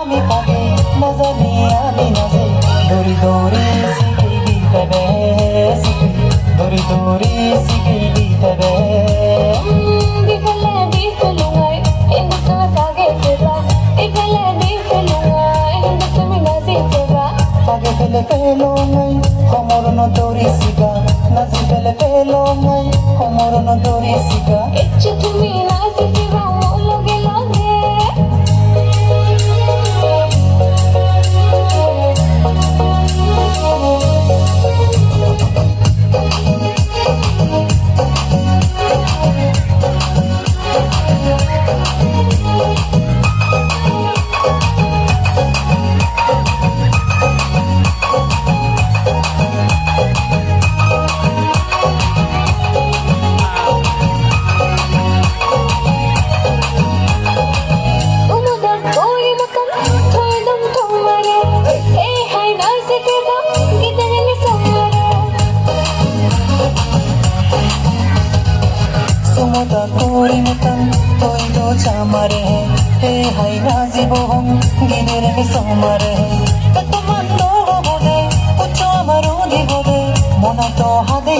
আমি পাগে নাজানি আমি নাজে দৌড়ি দৌড়ি শিখি দিতে দৌড়ি দৌড়ি শিখি দিতে বে Di pala di tulungay, hindi ko nakage diba? Di pala di tulungay, hindi ko minazi তোই তো চামারে হে হাই বহম গিনের মি সোমারে কত মান তো বদে উচ্চ আমারও দিবদে মনা তো হাদে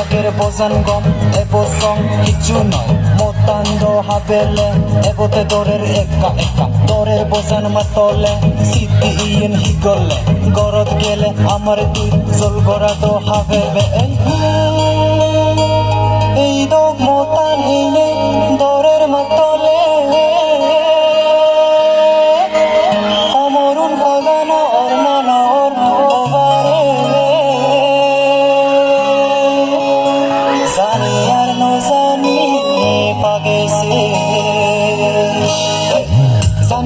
ছিলাকের বোজান গম এব সং কিছু নয়। মতান্দ হাবেলে এবতে দরের একা একা। দরের বোজান মাতলে সিদ্ধি ইয়েন হিগলে। গরত গেলে আমার দুই গড়া তো হাবেবে এই দরের মাতলে। অমরুন অর্ণনর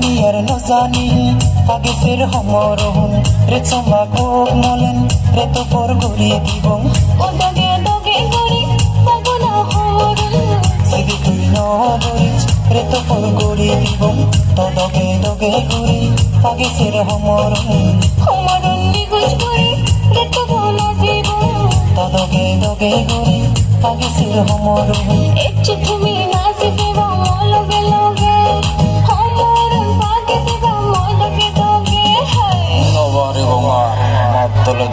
জানি আর নজানি পাগেছের সমরহন রে চম্বা কোক মলেন রে তো পর গড়ি দিব। সিদি তুই নগরিচ রে তো পর গড়ি দিব। তদগে দগে গড়ি পাগেছের সমরহন gona জীবন তদগে দগে গড়ি পাগেছের সমরহন লগে todo lo